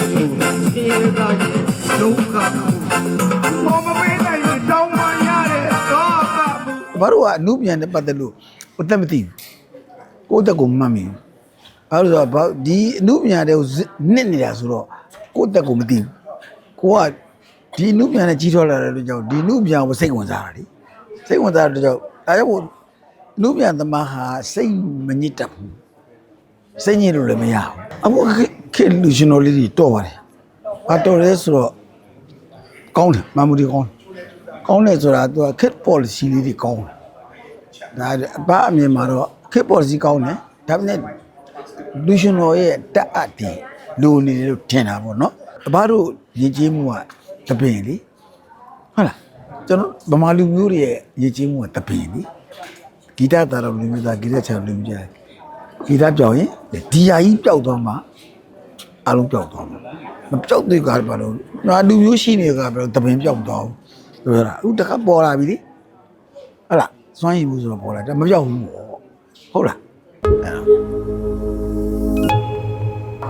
ပြေတာဒုက္ခဘောမပေးနိုင်ရင်တောင်းပန်ရတယ်တော့ကဘူးဘာလို့ကအနုပြန်နဲ့ပတ်သက်လို့အသက်မသိဘူးကိုယ့်အသက်ကိုမမှတ်မိဘူးဘာလို့လဲဆိုတော့ဘာဒီအနုပြန်တဲ့ကိုဇစ်နစ်နေတာဆိုတော့ကိုယ့်အသက်ကိုမသိဘူးကိုကဒီအနုပြန်နဲ့ကြီးထွားလာတဲ့အတွက်ကြောင့်ဒီအနုပြန်ကိုစိတ်ဝင်စားတာလေစိတ်ဝင်စားတဲ့အတွက်ကြောင့်ဒါကြောင့်မို့အနုပြန်သမားဟာစိတ်မညစ်တတ်ဘူးစိတ်ညစ်လို့လည်းမရဘူးအခု ခေခေလူရှင်တော်လေးတွေတော့ပါတယ်ဘာတော့လဲဆိုတော့ကောင်းတယ်မမူဒီကောင်းတယ်ကောင်းတယ်ဆိုတာသူကခက် policy လေးတွေကောင်းတယ်ဒါအပအမြင်မှာတော့ခက် policy ကောင်းတယ်ဒါပေမဲ့လူရှင်တော်ရဲ့တက်အပ်တည်လိုနေတယ်လို့ထင်တာပေါ့နော်အဘတို့ရည်ကြီးမှုကတပင်လေဟုတ်လားကျွန်တော်ဗမာလူမျိုးတွေရဲ့ရည်ကြီးမှုကတပင်လေဂီတသာတော်လူမျိုးသားဂီတချာလူမျိုးကြားဂီတပြောင်းရင်ဒီဟာကြီးပျောက်သွားမှာ အလုံးပျောက်သွားမှာမပျောက်သေးကားဘာလို့ငါလူမျိုးရှိနေကဘယ်တပင်ပျောက်သွားဘူးပြောတာအခုတခါပေါ်လာပြီလေဟုတ်လားစွမ်းရည်မှုဆိုတော့ပေါ်လာတယ်မပျောက်ဘူးပေါ့ဟုတ်လား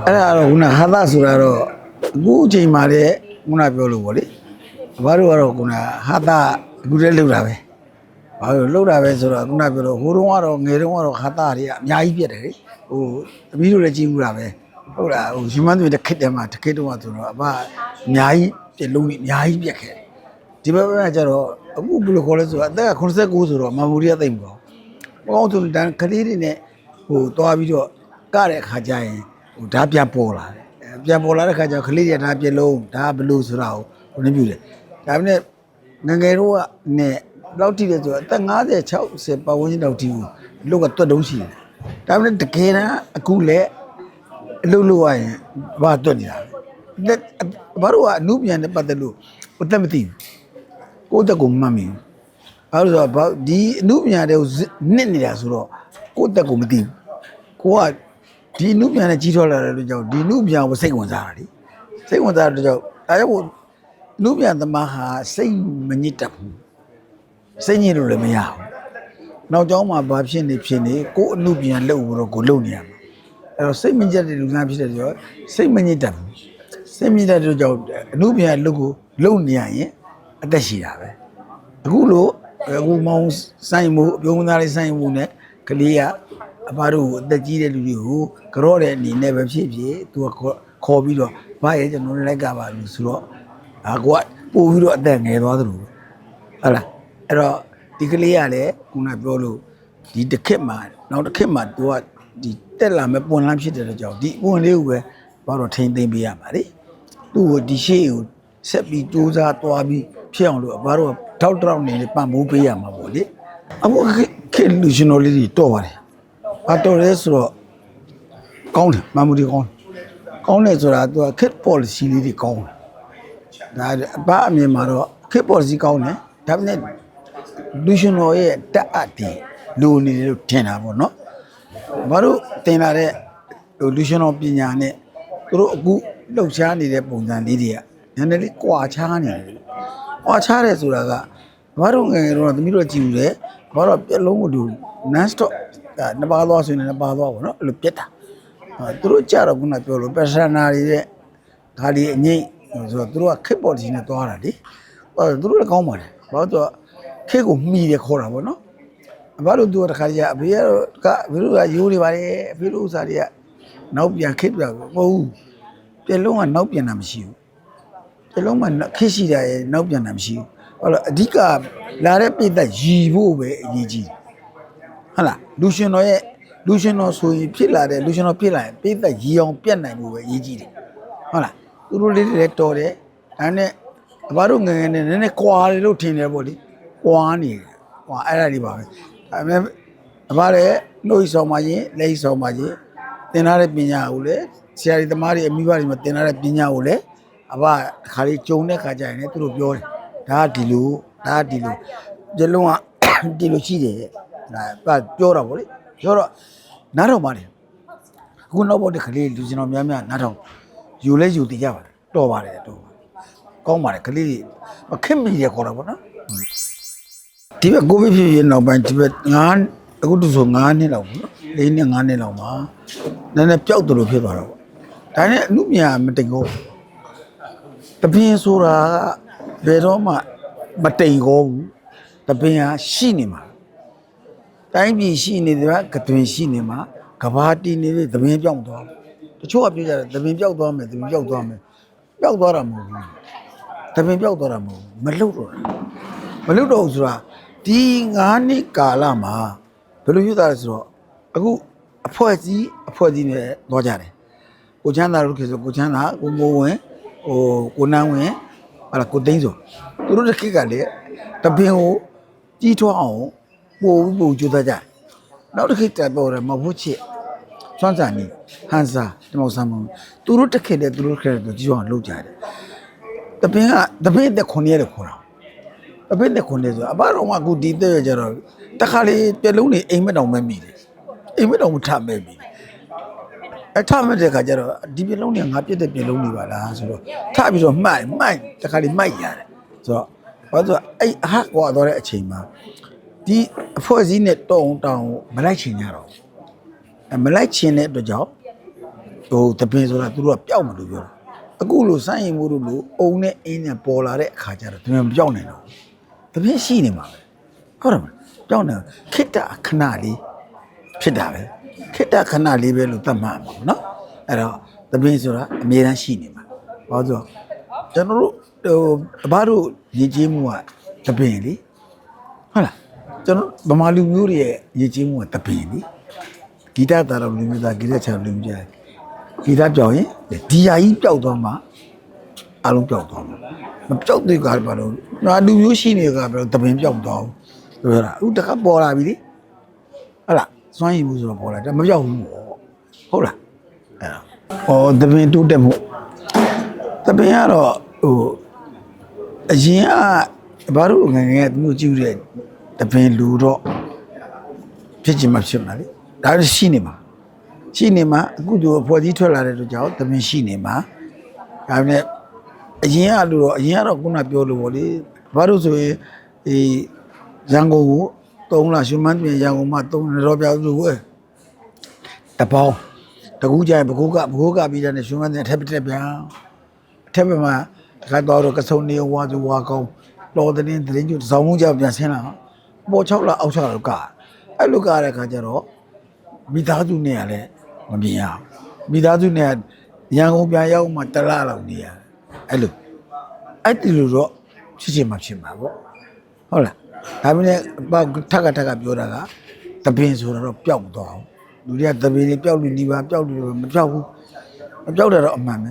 အဲ့ဒါတော့ခုနဟာသဆိုတာတော့အခုအချိန်မှာလည်းခုနပြောလို့ပေါ့လေဘာလို့ကတော့ခုနဟာသအခုလည်းလောက်တာပဲဘာလို့လောက်တာပဲဆိုတော့ခုနပြောလို့ဟိုတုန်းကတော့ငယ်တုန်းကတော့ဟာသတွေကအများကြီးပြတ်တယ်လေဟိုတပီးတို့လည်းကြည့်ဘူးတာပဲ ဟုတ်လားဟိုရှင်မန်းတွေတစ်ခစ်တည်းမှာတစ်ခစ်တုန်းကဆိုတော့အဘအများကြီးပြက်လုံးကြီးအများကြီးပြက်ခဲ့တယ်ဒီဘက်ကကျတော့အခုဘယ်လိုခေါ်လဲဆိုတော့အသက်က89ဆိုတော့မမူရီကသိမ့်မကောင်း။ဘောင်းဆိုတန်ကလေးတွေနဲ့ဟိုသွားပြီးတော့ကတဲ့အခါကျရင်ဟိုဓာတ်ပြန်ပေါ်လာတယ်။အဲပြန်ပေါ်လာတဲ့အခါကျတော့ကလေးတွေဓာတ်ပြလုံးဓာတ်ဘလူးဆိုတာကိုဟိုနေပြတယ်။ဒါပေမဲ့ငယ်ငယ်တော့ကနဲ့ဘယ်လောက်ထိလဲဆိုတော့အသက်50 60ပတ်ဝန်းကျင်လောက်ထိကိုလုတ်ကတွတ်တုံးရှိတယ်။ဒါပေမဲ့တကယ်တမ်းအခုလည်း အလုပ်လုပ်ရရင်ဘာတွတ်နေတာလဲ။ဘာလို့ကအနုပြန်နဲ့ပတ်သက်လို့အသက်မသိဘူး။ကိုယ့်အသက်ကိုမမှတ်မိဘူး။ဘာလို့လဲဆိုတော့ဘာဒီအနုပညာတွေကိုဇစ်နစ်နေတာဆိုတော့ကိုယ့်အသက်ကိုမသိဘူးကိုကဒီအနုပညာနဲ့ကြီးထွားလာတဲ့အတွက်ကြောင့်ဒီအနုပညာကိုစိတ်ဝင်စားတာလေစိတ်ဝင်စားတဲ့အတွက်ကြောင့်ဒါကြောင့်မို့အနုပညာသမားဟာစိတ်မညစ်တတ်ဘူးစိတ်ညစ်လို့လည်းမရဘူးနောက်ကျောင်းမှာဘာဖြစ်နေဖြစ်နေကိုယ်အနုပညာလုပ်ပြီးတော့ကိုယ်လုပ်နေရမှာ အဲ့တော့စိတ်မညစ်တဲ့လူသားဖြစ်တဲ့ကြောင့်စိတ်မညစ်တတ်ဘူးစိတ်မညစ်တဲ့အတွက်ကြောင့်အနုပညာလုပ်ကိုလုပ်နေရရင်အသက်ရှိတာပဲအခုလို့အခုမောင်ဆိုင်မှုအပြုံးသားလေးဆိုင်မှုနဲ့ကလေးကအဘတို့ကိုအသက်ကြီးတဲ့လူတွေကိုကြော့တဲ့အနေနဲ့ပဲဖြစ်ဖြစ်သူကခေါ်ခေါ်ပြီးတော့ဘာရဲ့ကျွန်တော်တို့လိုက်ကပါလို့ဆိုတော့အာကိုကပို့ပြီးတော့အသက်ငယ်သွားသလိုပဲဟုတ်လားအဲ့တော့ဒီကလေးကလည်းခုနပြောလို့ဒီတစ်ခက်မှာနောက်တစ်ခက်မှာသူက ဒီတက်လာမဲ့ပွန်လန်းဖြစ်တဲ့အတွက်ကြောင့်ဒီပွန်လေးကိုပဲဘာတော့ထိမ့်သိမ့်ပေးရမှာလေသူ့ကိုဒီရှေ့ကိုဆက်ပြီးစူးစမ်းသွားပြီးဖြစ်အောင်လို့အဘတို့ကထောက်တောက်နေလေပံ့ပိုးပေးရမှာပေါ့လေအခုခေခေလူရှင်တော်လေးတွေတော့ပါတယ်ဘာတော့လဲဆိုတော့ကောင်းတယ်မမူဒီကောင်းတယ်ကောင်းတယ်ဆိုတာသူကခက် policy လေးတွေကောင်းတယ်ဒါအဘအမြင်မှာတော့ခက် policy ကောင်းတယ်ဒါပေမဲ့လူရှင်တော်ရဲ့တက်အပ်တည်လိုနေတယ်လို့ထင်တာပေါ့နော် ဘာလို့တင်လာတဲ့ဟိုလူရှင်တော်ပညာနဲ့သူတို့အခုလှုပ်ရှားနေတဲ့ပုံစံလေးတွေကနည်းနည်းလေးကွာခြားနေတယ်။ကွာခြားတယ်ဆိုတာကဘာလို့ငယ်ငယ်တော့သမီးတို့ကြည့်ဘူးလေဘာလို့ပြက်လုံးကိုดู non stop အဲနှစ်ပါးသွားဆိုရင်လည်းနှစ်ပါးသွားပေါ့နော်အဲ့လိုပြက်တာ။အဲသူတို့ကြတော့ခုနပြောလို့ personal တွေတဲ့ဒါဒီအငိမ့်ဆိုတော့သူတို့ကခက်ပေါ်တီနဲ့သွားတာလေ။အဲသူတို့လည်းကောင်းပါတယ်။ဘာလို့သူကခက်ကိုမှီတယ်ခေါ်တာပေါ့နော်။ ဘာလို့သူကတခါကြီးအဖေကတော့ကအဖေတို့ကရိုးနေပါလေအဖေတို့ဥစားတွေကနောက်ပြန်ခစ်ပြတော့မဟုတ်ဘူးပြက်လုံးကနောက်ပြန်တာမရှိဘူးပြက်လုံးကခစ်ရှိတာရဲ့နောက်ပြန်တာမရှိဘူးဟုတ်လားအဓိကလာတဲ့ပြည့်သက်ရည်ဖို့ပဲအရေးကြီးတယ်ဟုတ်လားလူရှင်တော်ရဲ့လူရှင်တော်ဆိုရင်ဖြစ်လာတဲ့လူရှင်တော်ဖြစ်လာရင်ပြည့်သက်ရည်အောင်ပြတ်နိုင်ဖို့ပဲအရေးကြီးတယ်ဟုတ်လားသူတို့လေးတွေလည်းတော်တယ်ဒါနဲ့ဘာလို့ငယ်ငယ်နဲ့နည်းနည်းကွာတယ်လို့ထင်တယ်ပေါ့လေကွာနေတယ်ကွာအဲ့ဒါတွေပါပဲ ဒါပေမဲ့အဘလည်းနှုတ်ဆောင်ပါရင်လက်ဆောင်ပါရင်သင်ထားတဲ့ပညာကိုလည်းဆရာကြီးသမားတွေအမိဘတွေမှာသင်ထားတဲ့ပညာကိုလည်းအဘခါလေးကြုံတဲ့ခါကျရင်လည်းသူတို့ပြောတယ်ဒါကဒီလိုဒါကဒီလိုဇလုံးကဒီလိုရှိတယ်ဒါကပြောတာဗောလေပြောတော့နားထောင်ပါတယ်အခုနောက်ပေါ်တဲ့ခလေးလူကျွန်တော်များများနားထောင်ယူလဲယူတည်ကြပါတယ်တော်ပါတယ်တော်ပါတယ်ကောင်းပါတယ်ခလေးမခက်မိရခေါ်တာဗောနော် ဒီဘက်ကိုဗစ်ဖြစ်ရင်နောက်ပိုင်းဒီဘက်9အခုတူဆို9နှစ်လောက်ပေါ့နော်၄နှစ်9နှစ်လောက်မှာနည်းနည်းပျောက်တယ်လို့ဖြစ်သွားတော့ပေါ့ဒါနဲ့အမှုမြာမတိမ်ကောတပင်းဆိုတာကဘယ်တော့မှမတိမ်ကောဘူးတပင်းကရှိနေမှာတိုင်းပြည်ရှိနေတဲ့ကတွင်ရှိနေမှာကဘာတီနေတဲ့တပင်းပြောင်းသွားတချို့ကပြောကြတယ်တပင်းပြောက်သွားမယ်တပင်းပြောက်သွားမယ်ပြောက်သွားတာမဟုတ်ဘူးတပင်းပြောက်သွားတာမဟုတ်ဘူးမလှုပ်တော့တာမလှုပ်တော့ဘူးဆိုတာ ဒီ9နှစ်ကာလမှာဘယ်လိုယူတာလဲဆိုတော့အခုအဖွဲ့အစည်းအဖွဲ့အစည်းနဲ့တော့ကြတယ်ကိုချမ်းသာတို့ခေတ်ဆိုကိုချမ်းသာကိုမိုးဝင်ဟိုကိုနန်းဝင်ဟာလာကိုသိန်းဆိုသူတို့တစ်ခေတ်ကလေတပင်ကိုကြီးထွားအောင်ပို့ပြီးပို့ကြိုးစားကြတယ်နောက်တစ်ခေတ်တက်ပေါ်တယ်မဟုတ်ချစ်စွမ်းစာနေဟန်စာဒီမောက်ဆမ်းမသူတို့တစ်ခေတ်တည်းသူတို့တစ်ခေတ်တည်းကြီးထွားအောင်လုပ်ကြတယ်တပင်ကတပင်တက်ခွန်ရဲတယ်ခေါ်တာ တပင်တက်ခွန်ရဲဆိုအဘတော်မှအခုဒီတဲ့ရကြတော့တခါလေပြက်လုံးနေအိမ်မက်တောင်မဲ့မိတယ်အိမ်မက်တောင်မထမဲ့မိတယ်အထမဲ့တဲ့ခါကျတော့ဒီပြလုံးတွေကငါပြစ်တဲ့ပြလုံးတွေပါလားဆိုတော့ထပြီးတော့မှိုက်မှိုက်တခါလေးမှိုက်ရတယ်ဆိုတော့ဘာလို့ဆိုတော့အဲ့အဟကွာတော့တဲ့အချိန်မှာဒီအဖွဲ့အစည်းနဲ့တောင်းတောင်းမလိုက်ချင်ကြတော့ဘူးအဲမလိုက်ချင်တဲ့အတွက်ကြောင့်ဟိုတပင်ဆိုတာသူတို့ကပျောက်မလို့ပြောတာအခုလိုစမ်းရင်မို့လို့လို့အုံနဲ့အင်းနဲ့ပေါ်လာတဲ့အခါကျတော့တပင်မပျောက်နိုင်တော့ဘူး တပင်ရှိနေမှာပဲဟုတ်တယ်မလားပျောက်နေခိတ္တခဏလေးဖြစ်တာပဲခိတ္တခဏလေးပဲလို့သတ်မှတ်မှာပေါ့နော်အဲ့တော့သမင်းဆိုတာအမြဲတမ်းရှိနေမှာဘာလို့ဆိုတော့ကျွန်တော်တို့ဟိုအဘတို့ရည်ကြီးမှုကတပင်လေဟုတ်လားကျွန်တော်ဗမာလူမျိုးတွေရဲ့ရည်ကြီးမှုကတပင်လေဂီတတာတော်လူမျိုးသားဂီတချာလူမျိုးကြားဂီတပြောင်းရင်ဒီဟာကြီးပျောက်သွားမှာ အလုံးပျောက်သွားမှာမပျောက်သေးကဘာလို့ငါလူမျိုးရှိနေကဘယ်လိုတပင်ပျောက်သွားဘူးပြောတာအခုတခါပေါ်လာပြီလေဟုတ်လားစွမ်းရည်မှုဆိုတော့ပေါ်လာတယ်မပြောက်ဘူးပေါ့ဟုတ်လားအဲ့ဒါဟောတပင်တိုးတက်မှုတပင်ကတော့ဟိုအရင်ကဘာလို့ငယ်ငယ်သူတို့ကြည့်တဲ့တပင်လူတော့ဖြစ်ချင်မှဖြစ်မှာလေဒါလည်းရှိနေမှာရှိနေမှာအခုသူအဖွဲ့ကြီးထွက်လာတဲ့အတွက်ကြောင့်တပင်ရှိနေမှာဒါပေမဲ့ အရင်ကလူတော့အရင်ကတော့ခုနပြောလို့ပေါ့လေဘာလို့ဆိုရင်ဒီရန်ကုန်ကို3လရှင်မန်းပြင်ရန်ကုန်မှာ3တော့ပြောက်လို့ဝဲတပေါင်းတကူကြရင်ဘကိုးကဘကိုးကပြီးတဲ့ရှင်မန်းပြင်အထက်ပြက်ပြန်အထက်ဘက်မှာတခါတော့တော့ကစုံနေဝါသူဝါကောင်းလော်တဲ့င်းတဲ့င်းကျစောင်းမှုကြောင့်ပြန်ဆင်းလာပေါ်6လအောက်6လကအဲ့လိုကတဲ့ခါကျတော့မိသားစုနဲ့ကလည်းမမြင်ရဘူးမိသားစုနဲ့ရန်ကုန်ပြန်ရောက်မှတလလောက်နေရ အဲ့လိုအဲ့ဒီလိုတော့ဖြစ်ချင်မှဖြစ်မှာပေါ့ဟုတ်လားဒါပေမဲ့ပေါ့ထက်ကထက်ကပြောတာကတပင်ဆိုတော့ပျောက်မသွားဘူးလူတွေကတပင်တွေပျောက်လို့ဒီပါပျောက်လို့မပျောက်ဘူးမပျောက်တာတော့အမှန်ပဲ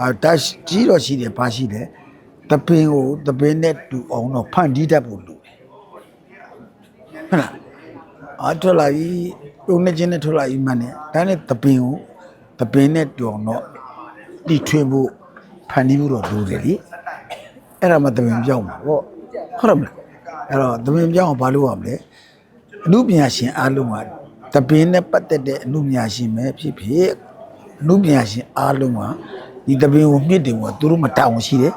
အာဒါကြီးတော့ရှိတယ်ဘာရှိတယ်တပင်ကိုတပင်နဲ့တူအောင်တော့ဖန်တီးတတ်ဖို့လိုတယ်ဟုတ်လားအာထွက်လာပြီတုံးနေချင်းနဲ့ထွက်လာပြီမှန်တယ်ဒါနဲ့တပင်ကိုတပင်နဲ့တူအောင်တော့တီထွင်ဖို့ ဖန်တီးဖို့တော့လိုတယ်လေအဲ့ဒါမှတပင်ပြောင်းမှာပေါ့ဟုတ်တယ်မလားအဲ့တော့တပင်ပြောင်းအောင်ဘာလုပ်ရမလဲအမှုပညာရှင်အားလုံးကတပင်နဲ့ပတ်သက်တဲ့အမှုပညာရှင်ပဲဖြစ်ဖြစ်အမှုပညာရှင်အားလုံးကဒီတပင်ကိုမြင့်တင်ဖို့သူတို့မတောင်းရှိတယ်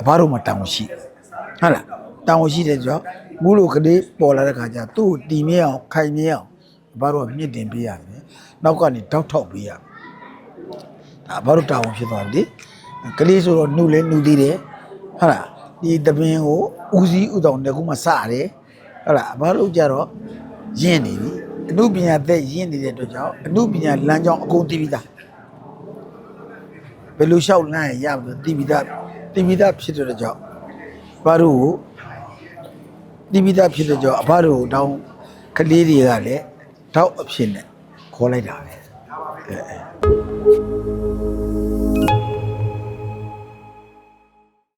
အဘတို့မတောင်းရှိတယ်ဟုတ်လားတောင်းရှိတဲ့ကြောင့်ဘူးလိုကလေးပေါ်လာတဲ့ခါကျသူ့ကိုတီမြဲအောင်ခိုင်မြဲအောင်အဘတို့ကမြင့်တင်ပေးရမယ်နောက်ကနေတောက်ထောက်ပေးရမယ်ဒါအဘတို့တောင်းဖြစ်သွားပြီလေ ကလေးဆိုတော့နှုတ်လဲနှုတ်သေးတယ်ဟုတ်လားဒီတပင်ကိုဦးစီးဥတောင်တကူမှစရတယ်ဟုတ်လားအဘတို့ကြတော့ရင့်နေပြီအမှုပညာသက်ရင့်နေတဲ့အတွက်ကြောင့်အမှုပညာလမ်းကြောင်းအကုန်သိပြီးသားဘယ်လိုလျှောက်လမ်းရရမလို့တိပိဒတိပိဒဖြစ်တဲ့ကြောင့်ဘာတို့ကိုတိပိဒဖြစ်တဲ့ကြောင့်အဘတို့ကိုတောင်းကလေးတွေကလည်းတောက်အဖြစ်နဲ့ခေါ်လိုက်တာပဲအဲအဲ